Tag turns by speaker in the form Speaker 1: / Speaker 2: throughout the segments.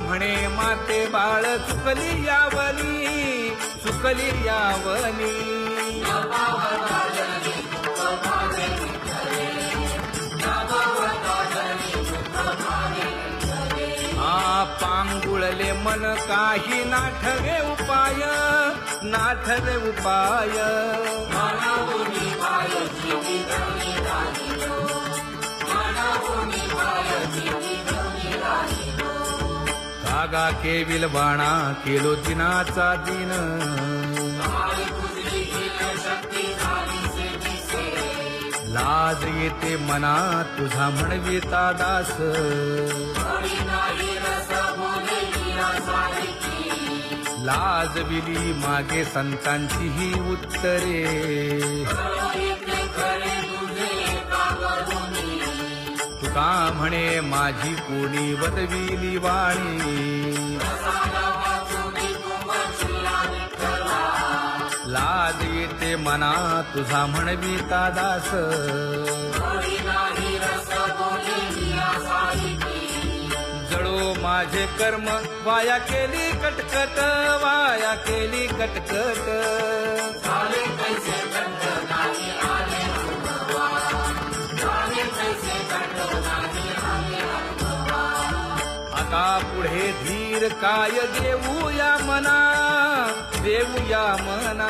Speaker 1: म्हणे माते बाळ चुकली यावली चुकली यावली. पांगुळले मन काही नाठवे उपाय नाठवे उपाय. कागा केविल बाणा केलो दिनाचा दिन. लाज येते मना तुझा म्हणविता दास. लाज विली मागे संतांची ही उत्तरे. का म्हणे माझी कोणी बदविली वाणी? लादी येते मना तुझा म्हणविता दास. जळो माझे कर्म वाया केली कटकट वाया केली कटकट. आता पुढे धीर काय देऊया मना? देऊया मना.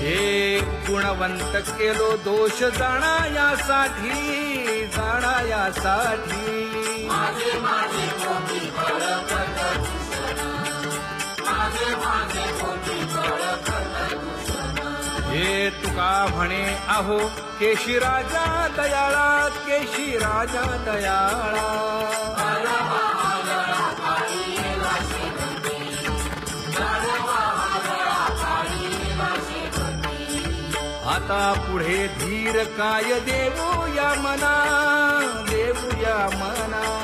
Speaker 1: हे गुणवंत केलो दोष जाणायासाठी जाणायासाठी हे तुका म्हणे आहो केशी राजा दयाळा केशी राजा दयाळा आता पुढे धीर काय देऊया मना देऊया मना.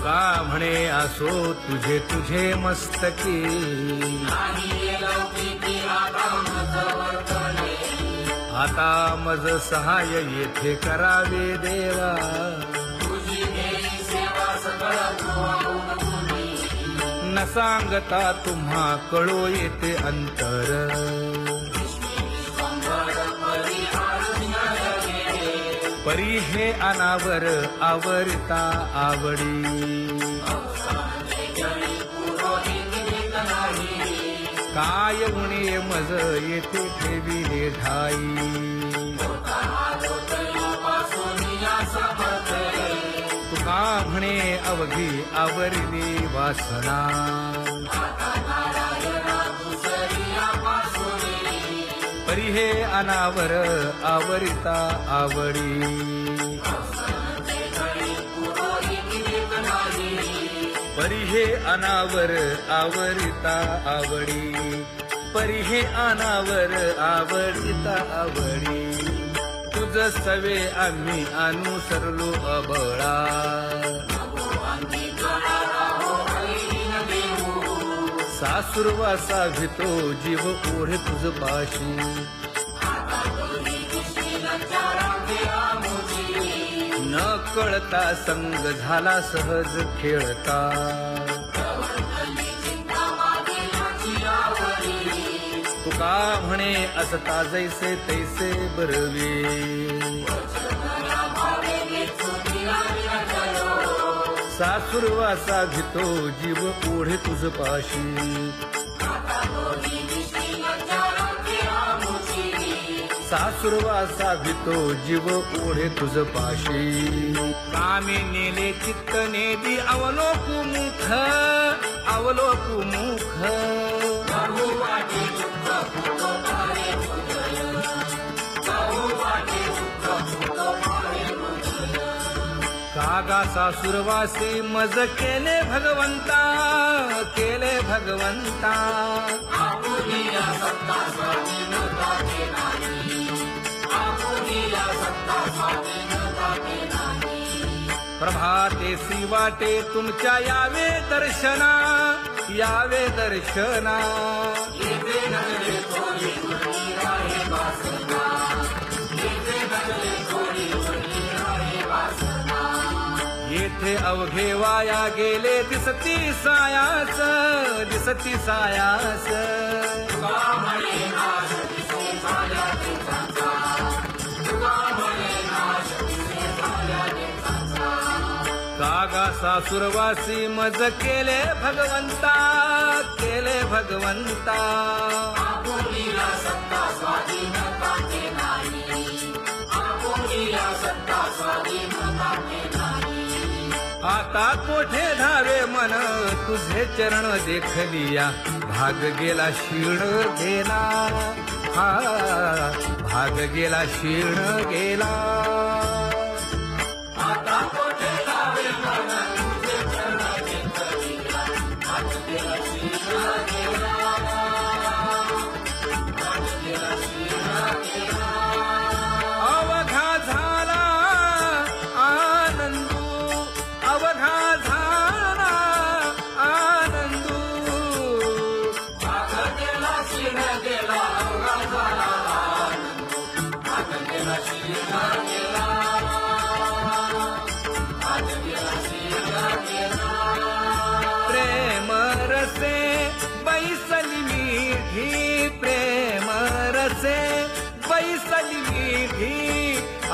Speaker 1: का म्हणे असो तुझे तुझे मस्तकी? आता मज सहाय येथे करावे देवा. न सांगता तुम्हा कळो येते अंतर. परी हे अनावर आवरता आवडी. काय उणे मज येथे ठेविले ढाई. तुका म्हणे अवघी आवरली वासना. परी हे अनावर आवरिता आवडी परी हे अनावर आवरिता आवडी परी हे अनावर आवडिता आवडी तुझ सवे आम्ही अनुसरलो अबळा. सासुरवासा भितो जीव ओढे तुझ पाशी. न कळता संग झाला सहज खेळता. तुका म्हणे असता जैसे तैसे बरवे? सासुरवासा भितो जीव ओढे तुझ पाशी. सासुरवासा भितो जीव ओढे तुझ पाशी. कामे नेले चित्त नेदी अवलोकु मुख अवलोकु मुख. कागा सुरवासी मज केले भगवंता केले भगवंता. प्रभाते सी वाटे तुमच्या यावे दर्शना यावे दर्शना. येथे अवघे वाया गेले दिसती सायास दिसती सायास. कागा सासुरवासी मज केले भगवंता केले भगवंता. आता कोठे धावे मन? तुझे चरण देखलिया. भाग गेला शिण गेला हा भाग गेला शिण गेला.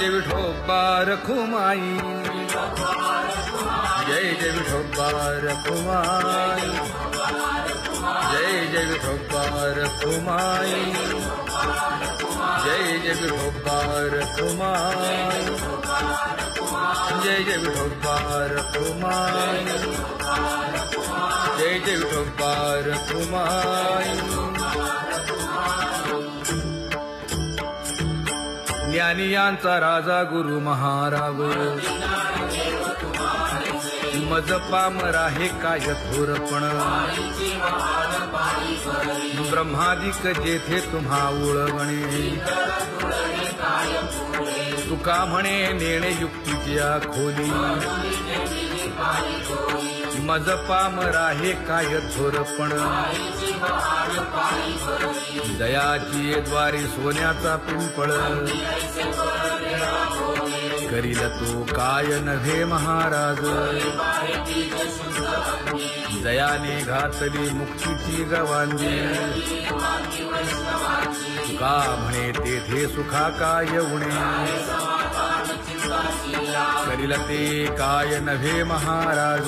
Speaker 1: जय जय विठोबा रखुमाई जय जय विठोबा रखुमाई जय जय विठोबा रखुमाई जय जय विठोबा रखुमाई जय जय विठोबा रखुमाई जय जय विठोबा रखुमाई ज्ञानियांचा राजा गुरु महाराव मज पामरा हे काय थोरपण ब्रह्मादिक जेथे तुम्हा उळवणे. तुका म्हणे नेणे युक्तीच्या खोली मज पामरा हे काय थोरपण दयाची द्वारी सोन्याचा पिंपळ. करील तो काय नव्हे महाराज. दयाने घातली मुक्तीची गवांगी का म्हणे तेथे सुखा काय उणे. करील ते काय नव्हे महाराज।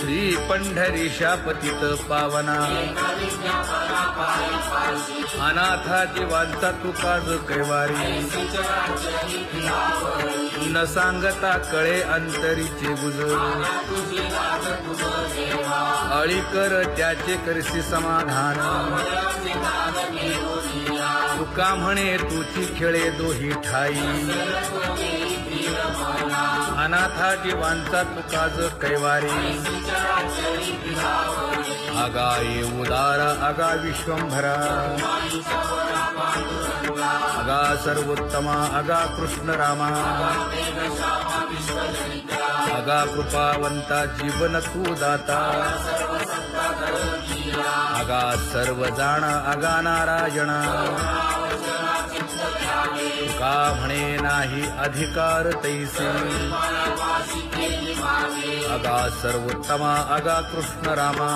Speaker 1: श्री पंढरी शापतीत पावना। अनाथा जीवांचा तुकाज कैवारी। न सांगता कळे अंतरीचे गुज। अळी कर त्याचे करसी समाधान। का म्हणे तुझी खेळे दोही ठाई. अनाथा जीवांचा तुकाज कैवारी. आगा ये उदार आगा विश्वंभरा. आगा सर्वोत्तमा आगा कृष्ण रामा. आगा कृपावंता जीवन तू दाता. आगा सर्व जाण आगा नारायणा. का म्हणे नाही अधिकार तैसी। अगा सर्वोत्तमा अगा कृष्ण रामा।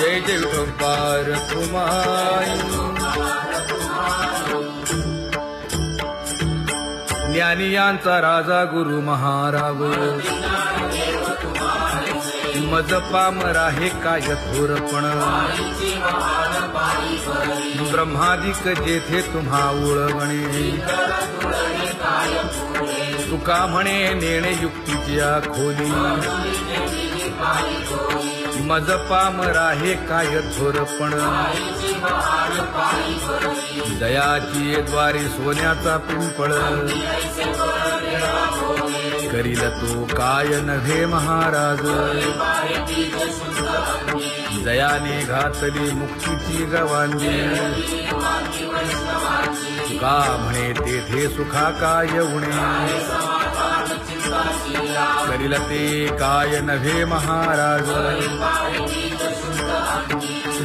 Speaker 1: जय जय विठोबार कुमार। ज्ञानियांचा राजा गुरु महाराव मज पामरा हे काय थोरपण ब्रह्मादिक जेथे तुम्हा उळवणे. तुका म्हणे नेणे युक्तीच्या खोली. मज पामरा हे काय थोरपण दयाची द्वारे सोन्याचा पिंपळ. करील तो काय नव्हे महाराज? दयाने घातली मुक्तीची गवांगी का म्हणे तेथे सुखा काय उणे. करील ते काय नव्हे महाराज?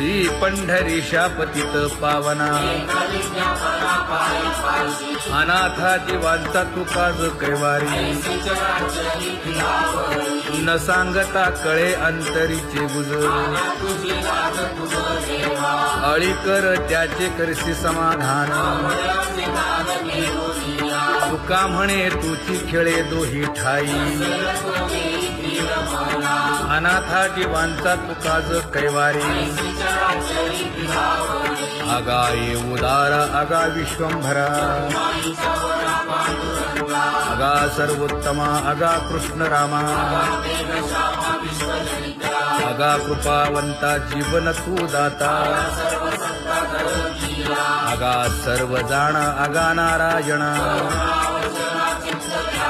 Speaker 1: श्री पंढरी शापतित पावना. अनाथा जीवांचा तुकाज कैवारी. न सांगता कळे अंतरीचे गुज अळी कर त्याचे करशी समाधान. तुका म्हणे तुची खेळे दोही ठाई. अनाथा जीवांचा तुकाज कैवारी. आगा ये उदार आगा विश्वंभरा. आगा सर्वोत्तमा आगा कृष्ण रामा आगा कृपावंता जीवन तू दाता आगा सर्व जाण आगा नारायणा.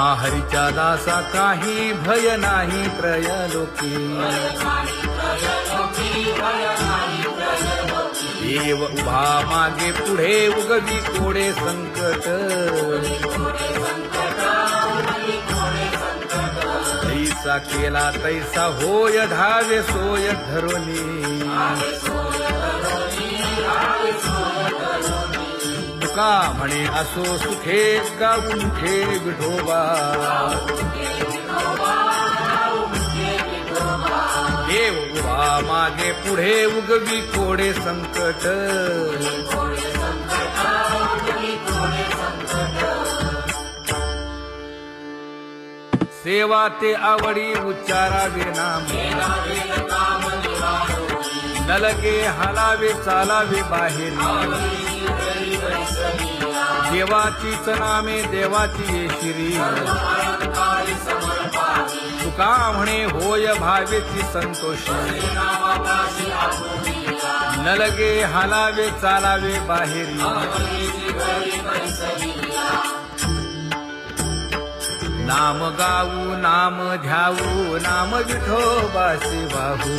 Speaker 1: महाहरीच्या दासा काही भय नाही त्रयलोकी देव उभा मागे पुढे उगवी कोडे संकट. तैसा केला तैसा होय धावे सोय धरुनी का म्हणे? असो सुखे गाऊन ठे विठोबा? देव उभा मागे पुढे उगवी कोडे संकट. सेवा ते आवडी उच्चारावे नाम. नलगे हालावे चालावे बाहेर. देवाचीच नामे देवाची येशिरी तुका म्हणे होय भावेची संतोषी. नलगे हालावे चालावे बाहेरी. नाम गाऊ नाम ध्याऊ नाम विठोबासी वाहू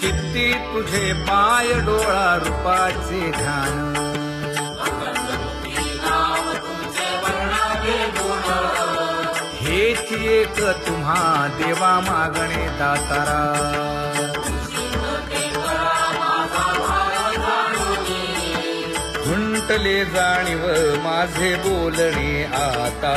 Speaker 1: किती तुझे पाय डोळा रूपाचे ध्यान हेच एक तुम्हा देवा मागणे दातारा. घुंटले जाणीव माझे बोलणे आता.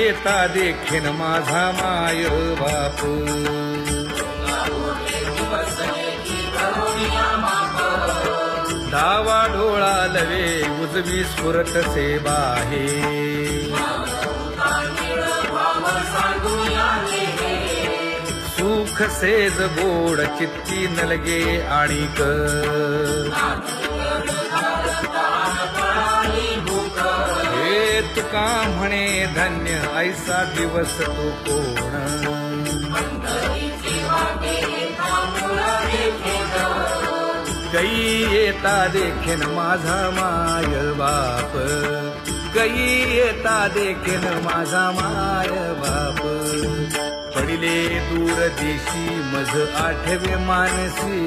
Speaker 1: येता देखीन माझा माय बापू. दावा डोळा लवे उजवी स्फुरत से बाहे सुख सेज बोड चित्ती नलगे आणिक. हे का म्हणे धन्य ऐसा दिवस तो कोण? गई येता देखेन माझा माय बाप. गई येता देखेन माझा माय बाप. पडिले दूर देशी मज आठवे मानसी.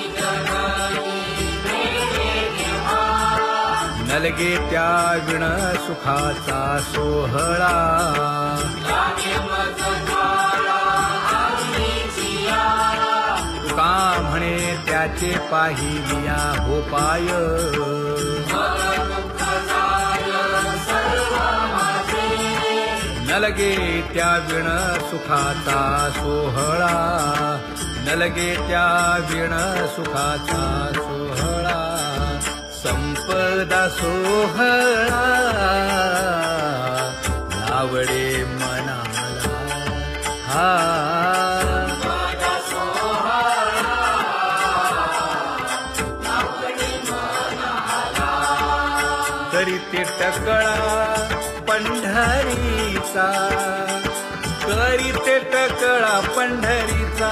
Speaker 1: नलगे त्या विण सुखाचा सोहळा. का म्हणे त्याचे पाहिलिया हो पाय नलगे त्या विण सुखाचा सोहळा. नलगे त्या विण सुखाचा संपदा सोहळा आवडे मनाला. हा. करीते टकळा पंढरीचा करीते टकळा पंढरीचा.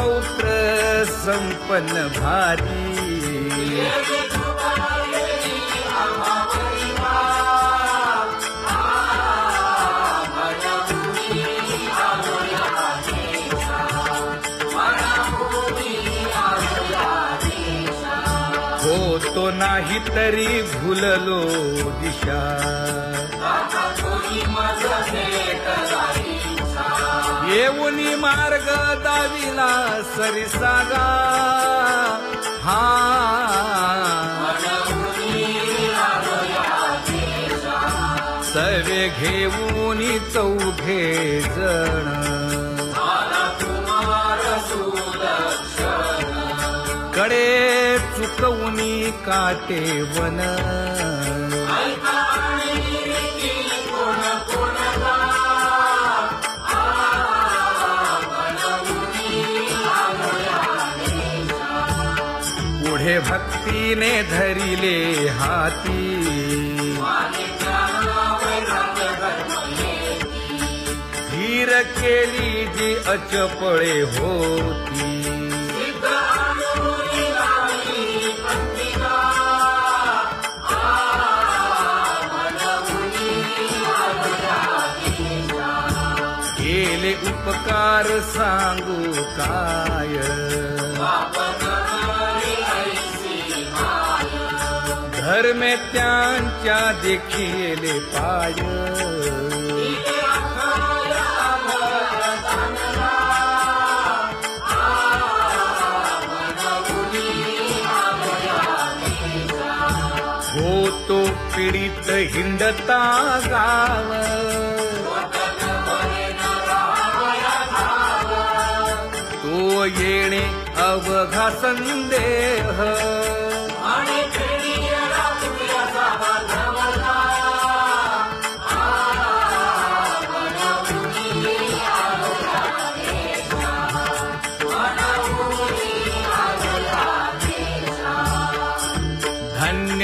Speaker 2: पौत्र संपन्न भारी हो तो नाही तरी भुललो दिशा। येऊनी मार्ग दाविला सरिसागा. हा. सवे घेऊन चौघे जण. कडे चुकवून काटे वन. भक्तीने धरिले हाती. धीर केली जी अचपळे होती. उपकार सांगू काय? धर्मे त्यांच्या देखील पाय होतो पीडित हिंडता गाव. तो येणे अवघा संदेह.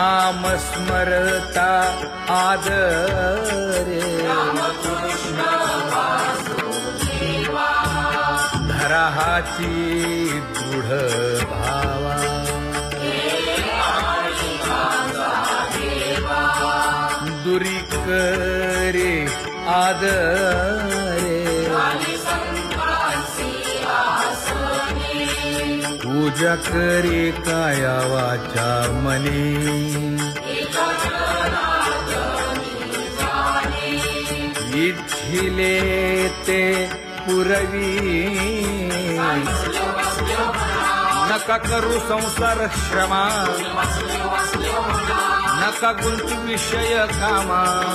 Speaker 2: नाम स्मरता आदरे। धराहाची दृढ भावा। दुरी करे आदरे।
Speaker 1: पूजा करी काया वाचा मनी. इच्छिले ते पुरवी. नका करू संसार श्रमा नका गुंती विषय कामा.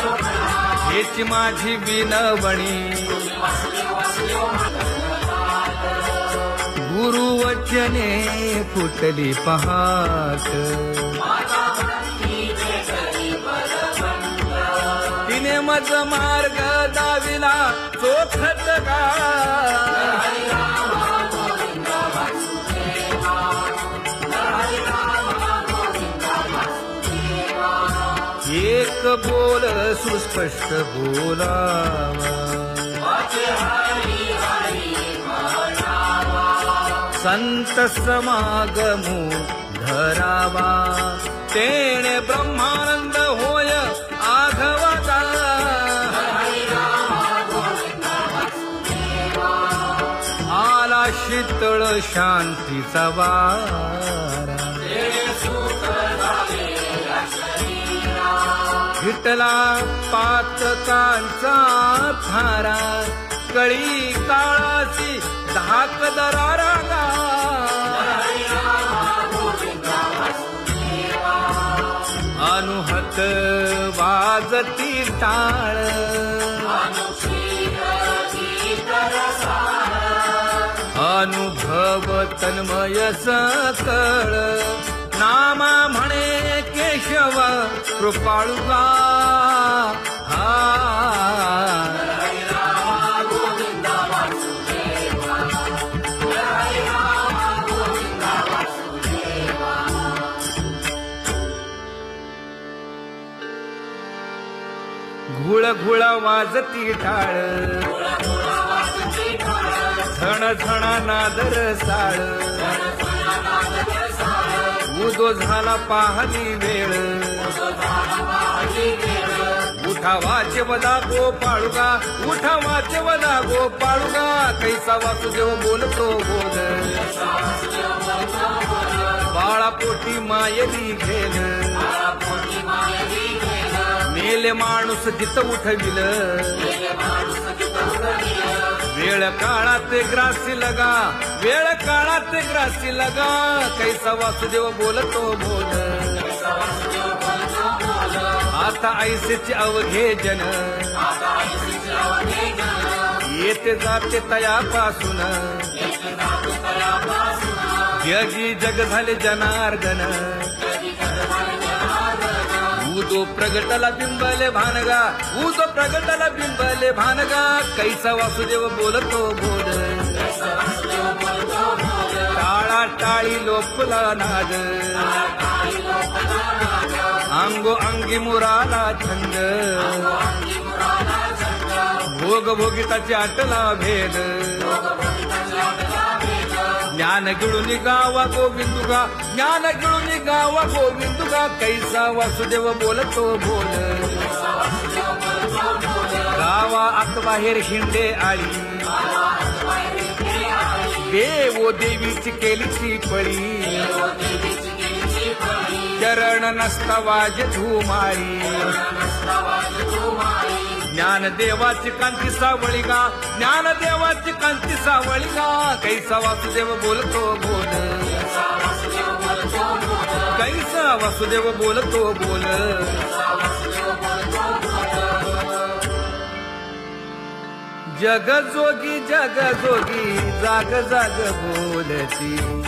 Speaker 1: हेच माझी विनवणी. गुरुवचने फुटली पहाट. तिने मज मार्ग दाविला चोखत का एक बोल सुस्पष्ट बोलावा. संत समागमू धरावा. तेणे ब्रह्मानंद होय आघवता. आला शीतळ शांतीचा वारा. विटला पातकांचा थारा कळी काळाची धाक दरारा गा अनुहत वाजती टाळ अनुभव तन्मय सकळ. नामा म्हणे केशव कृपाळुगा हा. घुळ घुळ वाजती टाळ झण झण नादर साळ. उदो झाला पाहणी वेळ. उठा वदा गो पाळुगा वाचे वदा गोपाळुगा कैसा वासुदेव बोलतो बोल बाळा पोटी मायली घेल मेले माणूस जित उठविल. वेळ काळात ग्रासी लगा वेळ काळात ग्रासी लगा. कैसा वासुदेव बोलतो बोल. आता ऐसेचे अवघे जन. येते जाते तयापासून. जगी जग झाले जनार्दन. ऊदो प्रगटला बिंबले भानगा. ऊदो प्रगटला बिंबले भानगा. कैसा वासुदेव बोलतो बोल. टाळा टाळी लोपला नाद. अंगो अंगी मुराला छंद. भोग भोगिताची आटला भेद. ज्ञान गिळून गावा गोविंदुगा. ज्ञान गिळून गावा गोविंदुगा. कैसा वासुदेव बोलतो बोल. गावा आत बाहेर हिंडे आळी देवो देवीची केलीची पळी. चरण नसता वाज धुमाळी ज्ञान देवाची कांती सावळी गा ज्ञान देवाची कांती सावळी गा. कैसा वासुदेव बोलतो बोल. कैसा वासुदेव बोलतो बोल. जग जोगी जग जोगी जाग जाग बोलती.